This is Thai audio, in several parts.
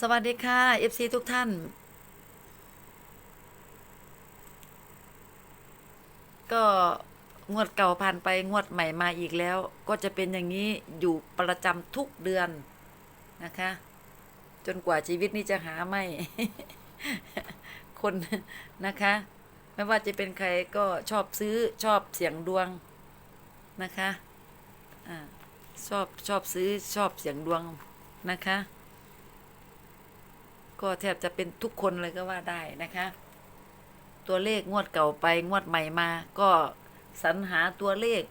สวัสดีค่ะ FC ทุกท่าน ก็งวดเก่าผ่านไปงวดใหม่มาอีกแล้ว ก็จะเป็นอย่างนี้อยู่ประจำทุกเดือนนะคะ จนกว่าชีวิตนี้จะหาไม่ คนนะคะ ไม่ว่าจะเป็นใครก็ชอบซื้อชอบเสี่ยงดวงนะคะอ่าชอบชอบซื้อชอบเสี่ยงดวงนะคะ ก็แทบจะเป็นทุกคนเลยก็ว่าได้นะคะ ตัวเลขงวดเก่าไปงวดใหม่มา ก็สรรหาตัวเลข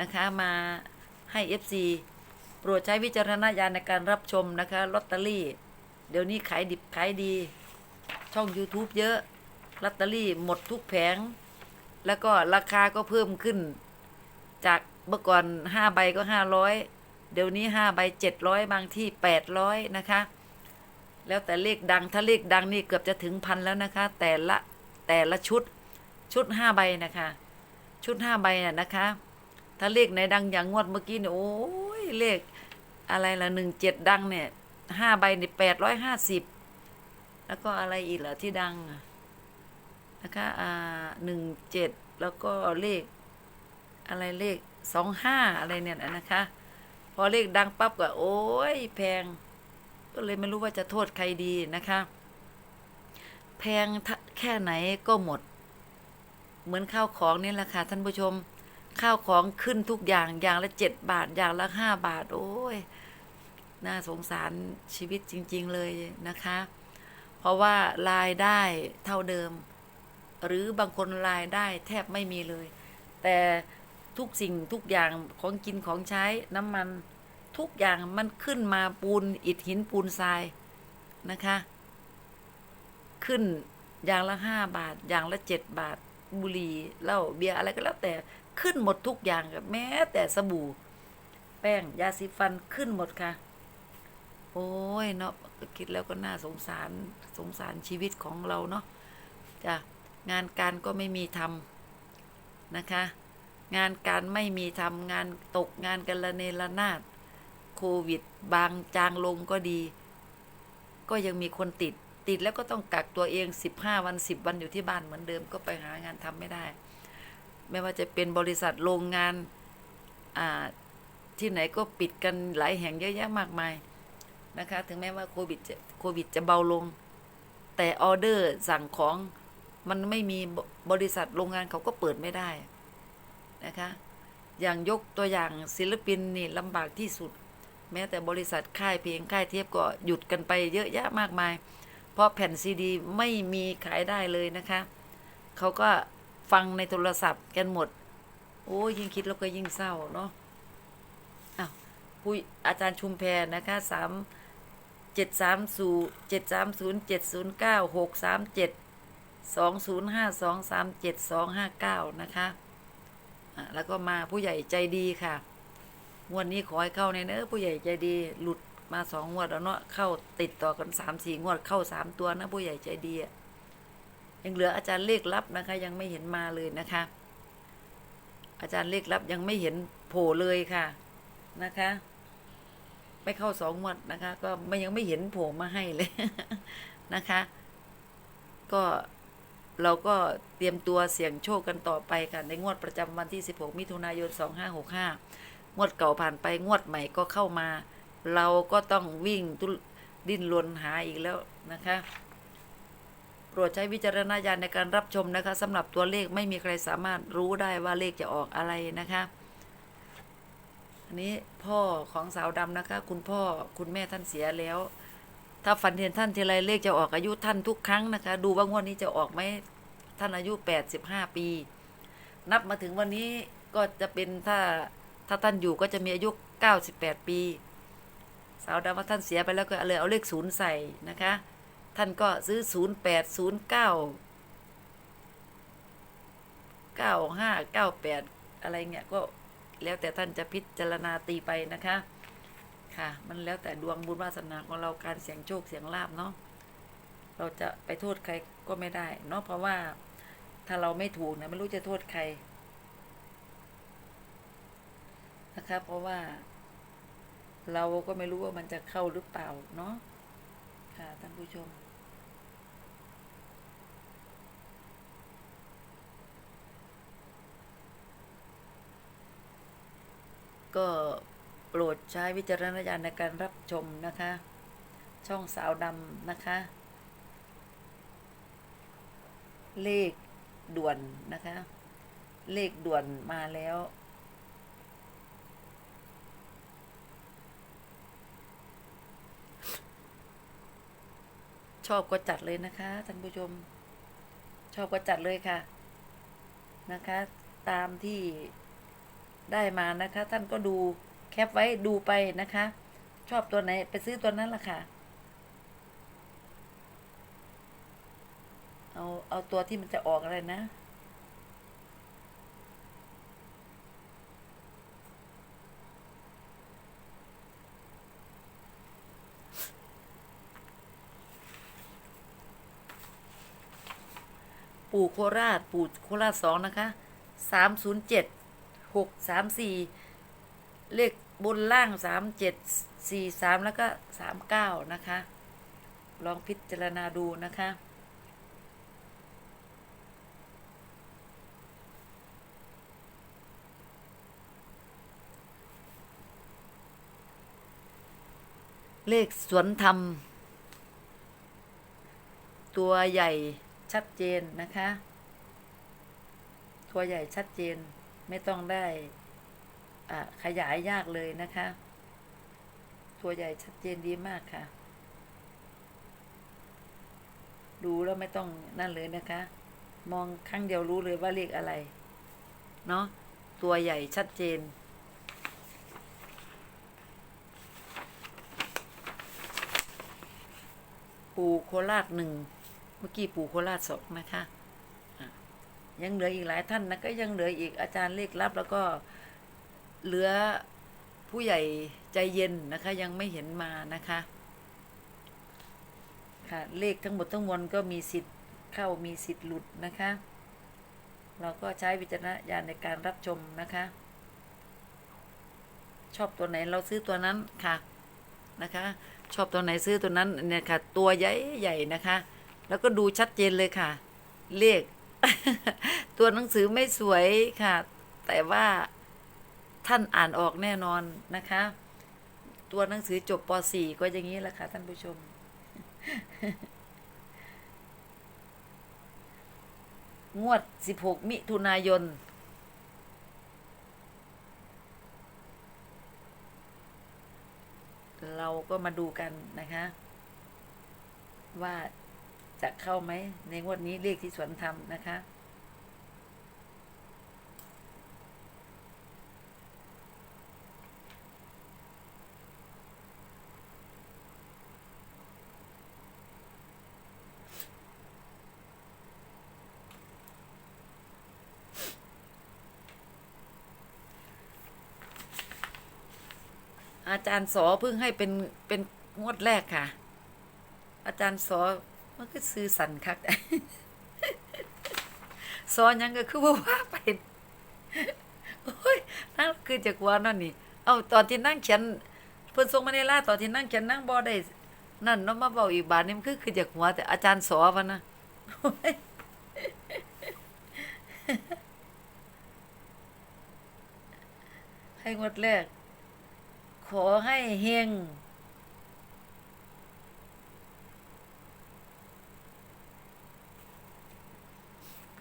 นะคะมาให้ FC โปรดใช้วิจารณญาณในการรับชมนะคะลอตเตอรี่ เดี๋ยวนี้ขายดิบขายดี ช่อง YouTube เยอะลอตเตอรี่หมดทุกแผง แล้วก็ราคาก็เพิ่มขึ้น จากเมื่อก่อนห้าใบก็ห้าร้อยเดี๋ยวนี้ห้าใบเจ็ดร้อยบางที่แปดร้อยนะคะ แล้วแต่เลขดังถ้าเลขดังนี่เกือบจะถึงพันแล้วนะคะ แต่ละแต่ละชุดชุดห้าใบนะคะ ชุดห้าใบน่ะนะคะ ถ้าเลขไหนดังอย่างงวดเมื่อกี้เนี่ยโอ้ยเลขอะไรละหนึ่งเจ็ดดังเนี่ยห้าใบเนี่ยแปดร้อยห้าสิบแล้วก็อะไรอีกเหรอที่ดังนะคะอ่าหนึ่งเจ็ดแล้วก็เลข อะไรเลขสองห้าอะไรเนี่ยนะคะ พอเลขดังปั๊บก็โอ้ยแพง ก็เลยไม่รู้ว่าจะโทษใครดีนะคะ แพงแค่ไหนก็หมด เหมือนข้าวของนี่แหละค่ะท่านผู้ชม ข้าวของขึ้นทุกอย่างอย่างละเจ็ดบาทอย่างละห้าบาท โอ้ยน่าสงสารชีวิตจริง ๆ เลยนะคะ เพราะว่ารายได้เท่าเดิม หรือบางคนรายได้แทบไม่มีเลย แต่ทุกสิ่งทุกอย่างของกินของใช้น้ำมัน ทุกอย่างมันขึ้นมาปูนอิฐหินปูนทรายนะคะ ขึ้นอย่างละห้าบาท อย่างละเจ็ดบาท บุหรี่เหล้าเบียร์อะไรก็แล้วแต่ขึ้นหมดทุกอย่างกับแม้แต่สบู่ แป้งยาสีฟันขึ้นหมดค่ะ โอ้ยเนาะคิดแล้วก็น่าสงสารสงสารชีวิตของเราเนาะจ้ะงานการก็ไม่มีทำนะคะ งานการไม่มีทำงานตกงานกันละเนระนาด โควิด บางจางลงก็ดี ก็ยังมีคนติด ติดแล้วก็ต้องกักตัวเองสิบห้าวันสิบวันอยู่ที่บ้านเหมือนเดิมก็ไปหางานทำไม่ได้ ไม่ว่าจะเป็นบริษัทโรงงานที่ไหนก็ปิดกันหลายแห่งเยอะแยะมากมายนะคะ ถึงแม้ว่าโควิดจะโควิดจะเบาลง แต่ออเดอร์สั่งของมันไม่มีบบริษัทโรงงานเขาก็เปิดไม่ได้นะคะ อย่างยกตัวอย่างศิลปินนี่ลำบากที่สุด แม้แต่บริษัทค่ายเพลงค่ายเทปก็หยุดกันไปเยอะแยะมากมาย เพราะแผ่นซีดีไม่มีขายได้เลยนะคะ เขาก็ฟังในโทรศัพท์กันหมด โอ้ยิ่งคิดแล้วก็ยิ่งเศร้าเนาะอ้าวผู้อาจารย์ชุมแพรนะคะสามเจ็ดสามศูเจ็ดสามศูนย์เจ็ดศูนย์เก้าหกสามเจ็ดสองศูนย์ห้าสองสามเจ็ดสองห้าเก้านะคะะแล้วก็มาผู้ใหญ่ใจดีค่ะ งวดนี้ขอให้เข้าในเนอะผู้ใหญ่ใจดีหลุดมาสองงวดแล้วเนาะเข้าติดต่อกันสามสี่งวดเข้าสามตัวนะผู้ใหญ่ใจดีอะยังเหลืออาจารย์เลขลับนะคะ ยังไม่เห็นมาเลยนะคะ อาจารย์เลขลับยังไม่เห็นโผล่เลยค่ะนะคะ ไม่เข้าสองงวดนะคะ ก็ไม่ยังไม่เห็นโผล่มาให้เลยนะคะ ก็เราก็เตรียมตัวเสี่ยงโชคกันต่อไปค่ะในงวดประจำวันที่ 16 มิถุนายน 2565 งวดเก่าผ่านไปงวดใหม่ก็เข้ามา เราก็ต้องวิ่งตุดิ้นรนหาอีกแล้วนะคะโปรดใช้วิจารณญาณในการรับชมนะคะสำหรับตัวเลขไม่มีใครสามารถรู้ได้ว่าเลขจะออกอะไรนะคะอันนี้พ่อของสาวดำนะคะ คุณพ่อคุณแม่ท่านเสียแล้ว ถ้าฝันเห็นท่านทีไรเลขจะออกอายุท่านทุกครั้งนะคะ ดูว่างวดนี้จะออกไหมท่านอายุแปดสิบห้าปี นับมาถึงวันนี้ก็จะเป็นถ้า ถ้าท่านอยู่ก็จะมีอายุเก้าสิบแปดปี สาวดำว่าท่านเสียไปแล้วก็เลยเอาเลขศูนย์ใส่นะคะ ท่านก็ซื้อศูนย์แปดศูนย์เก้าเก้าห้าเก้าแปดอะไรเงี้ยก็แล้วแต่ท่านจะพิจารณาตีไปนะคะ ค่ะ มันแล้วแต่ดวงบุญวาสนาของเราการเสี่ยงโชคเสี่ยงลาบเนาะเราจะไปโทษใครก็ไม่ได้เนาะเพราะว่าถ้าเราไม่ถูกนะไม่รู้จะโทษใคร นะคะ เพราะว่า เราก็ไม่รู้ว่ามันจะเข้าหรือเปล่าเนาะค่ะท่านผู้ชม ก็โปรดใช้วิจารณญาณในการรับชมนะคะ ช่องสาวดำนะคะ เลขด่วนนะคะ เลขด่วนมาแล้ว ชอบก็จัดเลยนะคะท่านผู้ชม ชอบก็จัดเลยค่ะ นะคะ ตามที่ได้มานะคะ ท่านก็ดูแคปไว้ดูไปนะคะ ชอบตัวไหนไปซื้อตัวนั้นล่ะค่ะเอาเอาตัวที่มันจะออกอะไรนะ ปู่โคราช ปู่โคราชสองนะคะสามศูนย์เจ็ดหกสามสี่เลขบนล่างสามเจ็ดสี่สามแล้วก็สามเก้านะคะ ลองพิจารณาดูนะคะเลขสวนธรรม ตัวใหญ่ ชัดเจนนะคะ ตัวใหญ่ชัดเจนไม่ต้องได้ขยายยากเลยนะคะ ตัวใหญ่ชัดเจนดีมากค่ะ ดูแล้วไม่ต้องนั่นเลยนะคะ มองครั้งเดียวรู้เลยว่าเลขอะไร เนาะตัวใหญ่ชัดเจนปูโคราชหนึ่ง เมื่อกี้ปู่โคราชสองนะคะอะยังเหลืออีกหลายท่านนะก็ยังเหลืออีกอาจารย์เลขลับ แล้วก็เหลือผู้ใหญ่ใจเย็นนะคะ ยังไม่เห็นมานะคะ ค่ะเลขทั้งหมดทั้งมวลก็มีสิทธิ์เข้ามีสิทธิ์หลุดนะคะ เราก็ใช้วิจารณญาณในการรับชมนะคะ ชอบตัวไหนเราซื้อตัวนั้นค่ะนะคะ ชอบตัวไหนซื้อตัวนั้นเนี่ยค่ะ ตัวใหญ่ใหญ่นะคะ แล้วก็ดูชัดเจนเลยค่ะ เลข ตัวหนังสือไม่สวยค่ะ แต่ว่าท่านอ่านออกแน่นอนนะคะ ตัวหนังสือจบป .4 ก็อย่างนี้แหละค่ะ ท่านผู้ชม งวด 16 มิถุนายนเราก็มาดูกันนะคะ ว่า จะเข้าไหม ในงวดนี้เลขที่สวนทำนะคะ อาจารย์สอเพิ่งให้เป็นเป็นงวดแรกค่ะ อาจารย์สอ มันก็ซื้อสันคักสอหยังก็คือว่าว่าไปโอ้ยนั่นคือจากว่านั่นนี่ เอาตอนที่นั่งเขียนเพิ่นส่งมาในล่าตอนที่นั่งเขียนนั่งบ่ได้ นั่นเนาะมาเว้าอีกบาทนี่มันคือคือจากหัว แต่อาจารย์สอวะนะให้งวดแรก ขอให้เฮง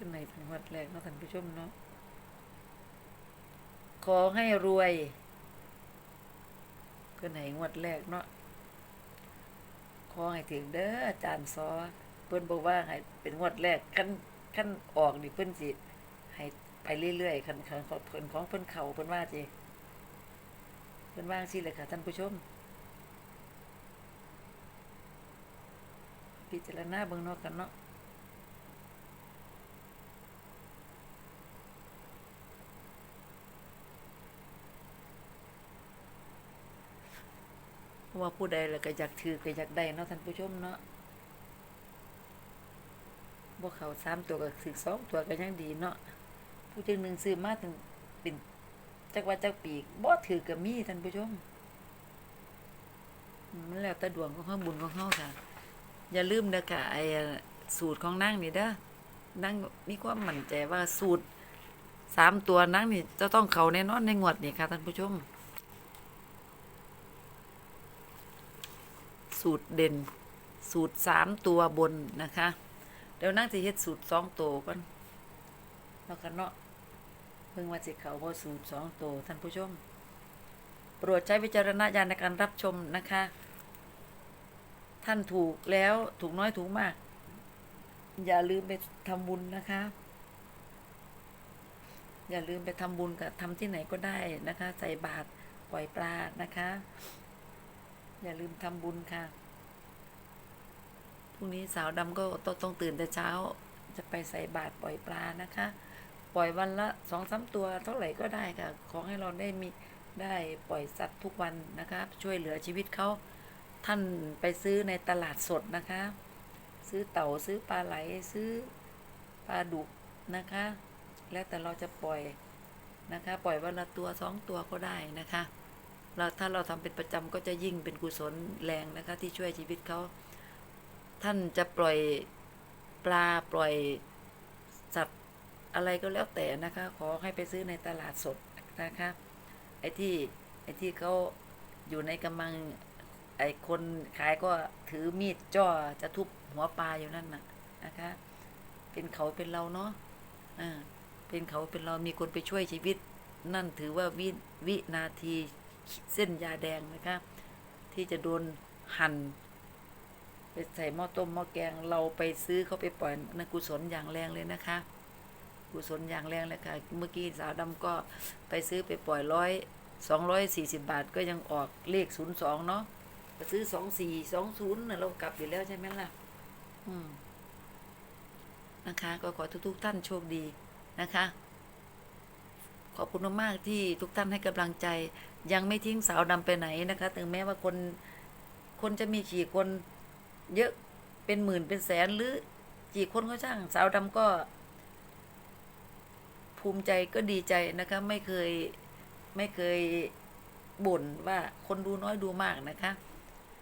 นในจังหวัดแรกเนาะท่านผู้ชมเนาะขอให้รวยขึ้นในงวดแรกเนาะขอให้ถึงเด้ออาจารย์ซอเพิ่นบอกว่าให้เป็นงวดแรกขั้นขั้นออกนี่เพิ่นสิให้ไปเรื่อยๆคันคันของเพิ่นของเพิ่นเขาเพิ่นว่าจิเพิ่นว่างสิเลยค่ะท่านผู้ชม พิจารณาเบิ่งนาะกันเนาะเพราะ ว่าผู้ใดแล้วก็อยากถือก็อยากได้เนาะท่านผู้ชมเนาะบ่เขาสามตัวก็ถือสองตัวก็ยังดีเนาะผู้จึงหนึ่งซื้อมาถึงเป็นจักว่าจักปีกบ่ถือกับมีท่านผู้ชมมันแล้วแต่ดวงของเฮาบุญของเฮาค่ะ อย่าลืมเด้อค่ะไอ้สูตรของนั่งนี่เด้อนั่งมีความมั่นใจว่าสูตรสามตัวนั่งนี่จะต้องเขาแน่นอนในงวดนี่ค่ะท่านผู้ชม สูตรเด่น สูตรสามตัวบนนะคะ เดี๋ยวนั่งจะเฮ็ดสูตรสองตัวก่อนแล้วกันเนาะเพิ่งว่าสิเขาพอสูตรสองตัวท่านผู้ชมโปรดใช้วิจารณญาณในการรับชมนะคะ ท่านถูกแล้วถูกน้อยถูกมาก อย่าลืมไปทำบุญนะคะ อย่าลืมไปทำบุญกับทำที่ไหนก็ได้นะคะ ใส่บาตรปล่อยปลานะคะ อย่าลืมทำบุญค่ะ พรุ่งนี้สาวดำก็ต้องต้องตื่นแต่เช้า จะไปใส่บาตรปล่อยปลานะคะ ปล่อยวันละสองสามตัวเท่าไหร่ก็ได้ค่ะ ขอให้เราได้มีได้ปล่อยสัตว์ทุกวันนะคะ ช่วยเหลือชีวิตเขา ท่านไปซื้อในตลาดสดนะคะ ซื้อเต่าซื้อปลาไหลซื้อปลาดุกนะคะ แล้วแต่เราจะปล่อยนะคะ ปล่อยวันละตัวสองตัวก็ได้นะคะ เราถ้าเราทำเป็นประจำก็จะยิ่งเป็นกุศลแรงนะคะ ที่ช่วยชีวิตเขาท่านจะปล่อยปลาปล่อยสัตว์อะไรก็แล้วแต่นะคะ ขอให้ไปซื้อในตลาดสดนะคะไอ้ที่ไอ้ที่เขาอยู่ในกำลังไอ้คนขายก็ถือมีดจ้อจะทุบหัวปลาอยู่นั่นน่ะนะคะ เป็นเขาเป็นเราเนาะอ่าเป็นเขาเป็นเรามีคนไปช่วยชีวิต นั่นถือว่าวิวินาที เส้นยาแดงนะคะ ที่จะโดนหั่นไปใส่หม้อต้มหม้อแกงเราไปซื้อเขาไปปล่อยนนกุศลอย่างแรงเลยนะคะ กุศลอย่างแรงเลยค่ะ เมื่อกี้สาวดำก็ไปซื้อไปปล่อยร้อยสองร้อยสี่สิบบาทก็ยังออกเลขศูนย์สองเนาะไปซื้อสองสี่สองศูนย์เรากลับอยู่แล้วใช่ไหมล่ะ อืมนะคะ ก็ขอทุกๆท่านโชคดีนะคะ ขอบคุณมากๆที่ทุกท่านให้กำลังใจ ยังไม่ทิ้งสาวดำไปไหนนะคะ ถึงแม้ว่าคนคนจะมีกี่คนเยอะเป็นหมื่นเป็นแสนหรือกี่คนก็ช่าง สาวดำก็ ภูมิใจก็ดีใจนะคะ ไม่เคยไม่เคยบ่นว่าคนดูน้อยดูมากนะคะ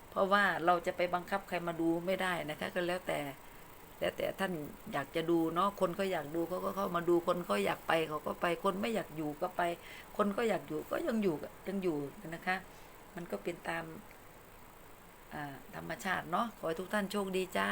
เพราะว่าเราจะไปบังคับใครมาดูไม่ได้นะคะ ก็แล้วแต่ แล้วแต่ท่านอยากจะดูเนาะคนก็อยากดูเขาก็เข้ามาดูคนก็อยากไปเขาก็ไปคนไม่อยากอยู่ก็ไป คนก็อยากอยู่ก็ยังอยู่ยังอยู่นะคะ มันก็เป็นตามธรรมชาติเนาะขอให้ทุกท่านโชคดีจ้า